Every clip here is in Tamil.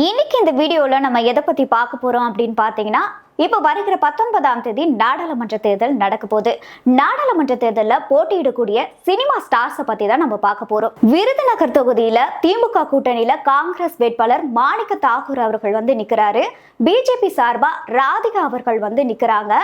இன்னைக்கு இந்த வீடியோவில் நம்ம எதை பற்றி பார்க்க போகிறோம் அப்படின்னு பார்த்தீங்கன்னா இப்போ வருகிற பத்தொன்பதாம் தேதி நாடாளுமன்ற தேர்தல் நடக்க போகுது. நாடாளுமன்ற தேர்தலில் போட்டியிடக்கூடிய சினிமா ஸ்டார்ஸை பற்றி தான் நம்ம பார்க்க போகிறோம் விருதுநகர் தொகுதியில் திமுக கூட்டணியில் காங்கிரஸ் வேட்பாளர் மாணிக்க தாகூர் அவர்கள் வந்து நிற்கிறாரு பிஜேபி சார்பாக ராதிகா அவர்கள் வந்து நிற்கிறாங்க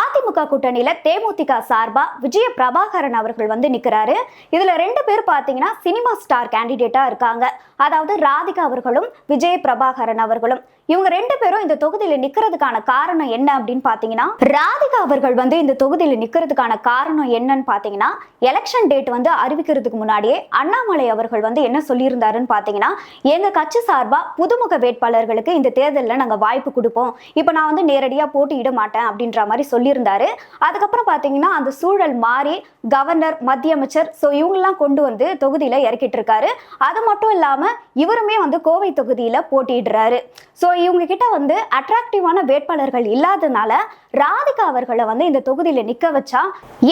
அதிமுக கூட்டணியில தேமுதிக சார்பா விஜய பிரபாகரன் அவர்கள் வந்து நிக்கிறாரு. இதுல ரெண்டு பேர் பாத்தீங்கன்னா சினிமா ஸ்டார் கேண்டிடேட்டா இருக்காங்க. அதாவது ராதிகா அவர்களும் விஜய பிரபாகரன் அவர்களும். இவங்க ரெண்டு பேரும் இந்த தொகுதியில நிக்கிறதுக்கான காரணம் என்ன அப்படின்னு பாத்தீங்கன்னா ராதிகா அவர்கள் வந்து இந்த தொகுதியில நிக்கிறதுக்கான காரணம் என்னன்னு பாத்தீங்கன்னா எலெக்ஷன் டேட் வந்து அறிவிக்கிறதுக்கு முன்னாடியே அண்ணாமலை அவர்கள் வந்து என்ன சொல்லியிருந்தாருன்னு பாத்தீங்கன்னா எங்க கட்சி சார்பா புதுமுக வேட்பாளர்களுக்கு இந்த தேர்தலில் நாங்க வாய்ப்பு கொடுப்போம். இப்போ நான் வந்து நேரடியா போட்டியிட மாட்டேன் அப்படின்ற மாதிரி சொல்லியிருந்தாரு. அதுக்கப்புறம் பாத்தீங்கன்னா அந்த சூழல் மாறி கவர்னர் மத்திய அமைச்சர் ஸோ இவங்கெல்லாம் கொண்டு வந்து தொகுதியில இறக்கிட்டு இருக்காரு. அது மட்டும் இல்லாம இவருமே வந்து கோவை தொகுதியில போட்டியிடுறாரு. ஸோ இவங்க கிட்ட வந்து அட்ராக்டிவான வேட்பாளர்கள் இல்லாதனால ராதிகா அவர்களை வந்து இந்த தொகுதியில் நிற்க வச்சா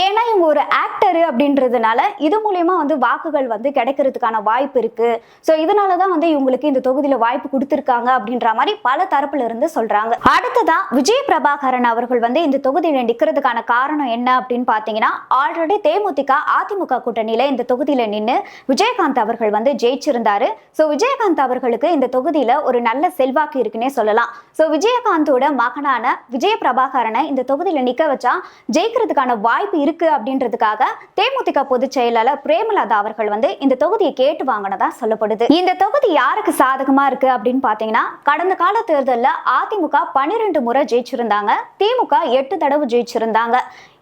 ஏன்னா இவங்க ஒரு ஆக்டர் அப்படின்றதுனால இது மூலயமா வந்து வாக்குகள் வந்து கிடைக்கிறதுக்கான வாய்ப்பு இருக்கு. ஸோ இதனால தான் வந்து இவங்களுக்கு இந்த தொகுதியில் வாய்ப்பு கொடுத்துருக்காங்க அப்படின்ற மாதிரி பல தரப்புல இருந்து சொல்றாங்க. அடுத்ததா விஜய் பிரபாகரன் அவர்கள் வந்து இந்த தொகுதியில் நிற்கிறதுக்கான காரணம் என்ன அப்படின்னு பார்த்தீங்கன்னா ஆல்ரெடி தேமுதிக அதிமுக கூட்டணியில இந்த தொகுதியில் நின்று விஜயகாந்த் அவர்கள் வந்து ஜெயிச்சிருந்தாரு. ஸோ விஜயகாந்த் அவர்களுக்கு இந்த தொகுதியில் ஒரு நல்ல செல்வாக்கு இருக்குன்னே சொல்லலாம். ஸோ விஜயகாந்தோட மகனான விஜய பிரபாகரன் இந்த தொகுதியில் நிக்க வச்சா ஜெயிக்கிறதுக்கான வாய்ப்பு இருக்கு அப்படின்றதுக்காக தேமுதிக பொதுச் செயலாளர் பிரேமலதா அவர்கள் வந்து இந்த தொகுதியை கேட்டு வாங்கினதா சொல்லப்படுது. இந்த தொகுதி யாருக்கு சாதகமா இருக்கு அப்படின்னு பாத்தீங்கன்னா கடந்த கால தேர்தலில் அதிமுக பன்னிரெண்டு முறை ஜெயிச்சிருந்தாங்க. திமுக எட்டு தடவை ஜெயிச்சிருந்தாங்க.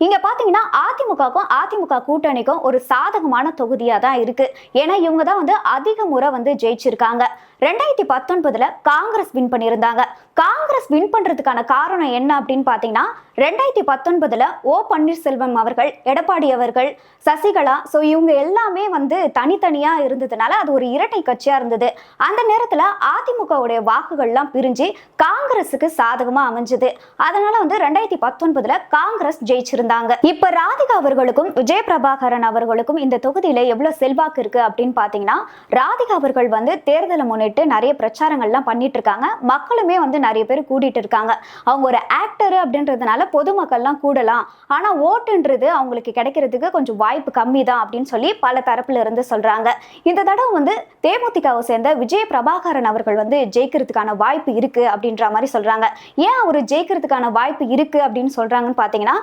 இங்க பாத்தீங்கன்னா அதிமுகவுக்கும் அதிமுக கூட்டணிக்கும் ஒரு சாதகமான தொகுதியா தான் இருக்கு. ஏன்னா இவங்க தான் வந்து அதிக முறை வந்து ஜெயிச்சிருக்காங்க. ரெண்டாயிரத்தி பத்தொன்பதுல காங்கிரஸ் வின் பண்ணியிருந்தாங்க. காங்கிரஸ் வின் பண்றதுக்கான காரணம் என்ன அப்படின்னு பாத்தீங்கன்னா ரெண்டாயிரத்தி பத்தொன்பதுல ஓ பன்னீர்செல்வம் அவர்கள் எடப்பாடி அவர்கள் சசிகலா ஸோ இவங்க எல்லாமே வந்து தனித்தனியா இருந்ததுனால அது ஒரு இரட்டை கட்சியா இருந்தது. அந்த நேரத்துல அதிமுகவுடைய வாக்குகள்லாம் பிரிஞ்சு காங்கிரஸுக்கு சாதகமா அமைஞ்சது. அதனால வந்து ரெண்டாயிரத்தி பத்தொன்பதுல காங்கிரஸ் ஜெயிச்சிருந்தாங்க இப்ப ராதிகா அவர்களுக்கும் விஜய பிரபாகரன் அவர்களுக்கும் இந்த தொகுதியில எவ்வளவு செல்வாக்கு இருக்கு அப்படின்னு பாத்தீங்கன்னா ராதிகா அவர்கள் வந்து தேர்தலை முன்னிட்டு நிறைய பிரச்சாரங்கள்லாம் பண்ணிட்டு இருக்காங்க. மக்களுமே வந்து நிறைய பேர் கூட்டிட்டு இருக்காங்க. அவங்க ஒரு ஆக்டர் அப்படின்றதுனால பொதுமக்கள்லாம் கூடலாம். ஆனா ஓட்டுன்றது அவங்களுக்கு கிடைக்கிறதுக்கு கொஞ்சம் வாய்ப்பு கம்மி தான் அப்படின்னு சொல்லி பல தரப்புல இருந்து சொல்றாங்க. இந்த தடவை வந்து தேமுதிகாவை சேர்ந்த விஜய பிரபாகரன் அவர்கள் வந்து ஜெயிக்கிறதுக்கான வாய்ப்பு இருக்கு அப்படின்ற மாதிரி சொல்றாங்க. ஏன் அவர் ஜெயிக்கிறதுக்கான வாய்ப்பு இருக்கு அப்படின்னு சொல்றாங்கன்னு பாத்தீங்கன்னா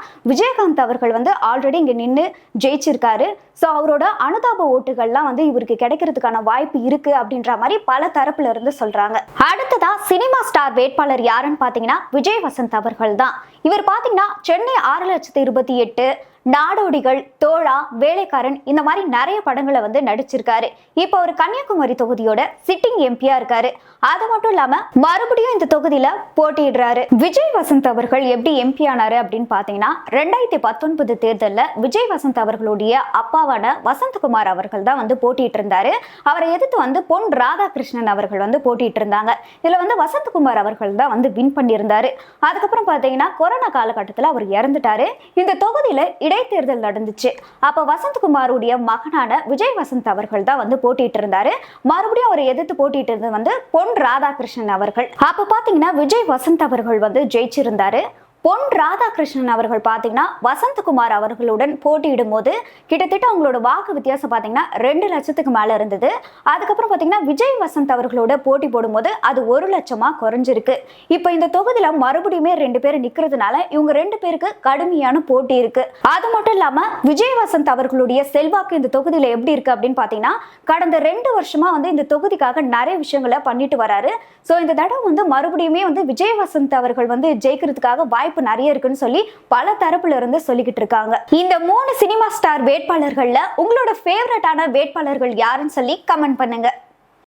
விஜயகாந்த் அவர்கள் வந்து ஆல்ரெடி இங்கே நின்று ஜெயிச்சிருக்காரு. ஸோ அவரோட அனுதாப ஓட்டுகள்லாம் வந்து இவருக்கு கிடைக்கிறதுக்கான வாய்ப்பு இருக்கு அப்படின்ற மாதிரி பல தரப்புல இருந்து சொல்றாங்க. அடுத்ததா சினிமா ஸ்டார் வேட்பாளர் யாருன்னு பாத்தீங்கன்னா விஜய் வசந்த் அவர்கள் தான். இவர் பாத்தீங்கன்னா சென்னை ஆறு லட்சத்தி இருபத்தி எட்டு நாடோடிகள் தோழா வேலைக்காரன் இந்த மாதிரி நிறைய படங்களை வந்து நடிச்சிருக்காரு. இப்போ ஒரு கன்னியாகுமரி தொகுதியோட சிட்டிங் எம்பியா இருக்காரு. அது மட்டும் இல்லாம மறுபடியும் இந்த தொகுதியில போட்டியிடுறாரு. விஜய் வசந்த் அவர்கள் எப்படி எம்பி ஆனாரு அப்படின்னு பாத்தீங்கன்னா ரெண்டாயிரத்தி பத்தொன்பது தேர்தலில் விஜய் வசந்த் அவர்களுடைய அப்பாவான வசந்தகுமார் அவர்கள் தான் வந்து போட்டிட்டு இருந்தாரு அவரை எதிர்த்து வந்து பொன் ராதாகிருஷ்ணன் அவர்கள் வந்து போட்டிட்டு இருந்தாங்க இதுல வந்து வசந்தகுமார் அவர்கள் தான் வந்து வின் பண்ணியிருந்தாரு. அதுக்கப்புறம் பாத்தீங்கன்னா கொரோனா காலகட்டத்தில் அவர் இறந்துட்டாரு. இந்த தொகுதியில இடைத்தேர்தல் நடந்துச்சு. அப்ப வசந்த்குமாருடைய மகனான விஜய் வசந்த் அவர்கள் தான் வந்து போட்டிட்டு இருந்தாரு மறுபடியும் அவரை எதிர்த்து போட்டிட்டு இருந்தது வந்து பொன் ராதாகிருஷ்ணன் அவர்கள். அப்ப பாத்தீங்கன்னா விஜய் வசந்த் அவர்கள் வந்து ஜெயிச்சிருந்தாரு. பொன் ராதாகிருஷ்ணன் அவர்கள் பார்த்தீங்கன்னா வசந்தகுமார் அவர்களுடன் போட்டியிடும் போது கிட்டத்தட்ட அவங்களோட வாக்கு வித்தியாசம் பார்த்தீங்கன்னா ரெண்டு லட்சத்துக்கு மேலே இருந்தது. அதுக்கப்புறம் பார்த்தீங்கன்னா விஜய் வசந்த் அவர்களோட போட்டி போடும்போது அது ஒரு லட்சமா குறைஞ்சிருக்கு. இப்போ இந்த தொகுதியில் மறுபடியுமே ரெண்டு பேர் நிற்கிறதுனால இவங்க ரெண்டு பேருக்கு கடுமையான போட்டி இருக்கு. அது மட்டும் இல்லாமல் விஜய் வசந்த் அவர்களுடைய செல்வாக்கு இந்த தொகுதியில் எப்படி இருக்கு அப்படின்னு பார்த்தீங்கன்னா கடந்த ரெண்டு வருஷமா வந்து இந்த தொகுதிக்காக நிறைய விஷயங்களை பண்ணிட்டு வராரு. ஸோ இந்த தடவை வந்து மறுபடியுமே வந்து விஜய் வசந்த் அவர்கள் வந்து ஜெயிக்கிறதுக்காக வாய்ப்பு வாய்ப்பு நிறைய இருக்குன்னு சொல்லி பல தரப்புல இருந்து சொல்லிக்கிட்டு இருக்காங்க. இந்த மூணு சினிமா ஸ்டார் வேட்பாளர்கள்ல உங்களோட ஃபேவரட்டான வேட்பாளர்கள் யாருன்னு சொல்லி கமெண்ட் பண்ணுங்க.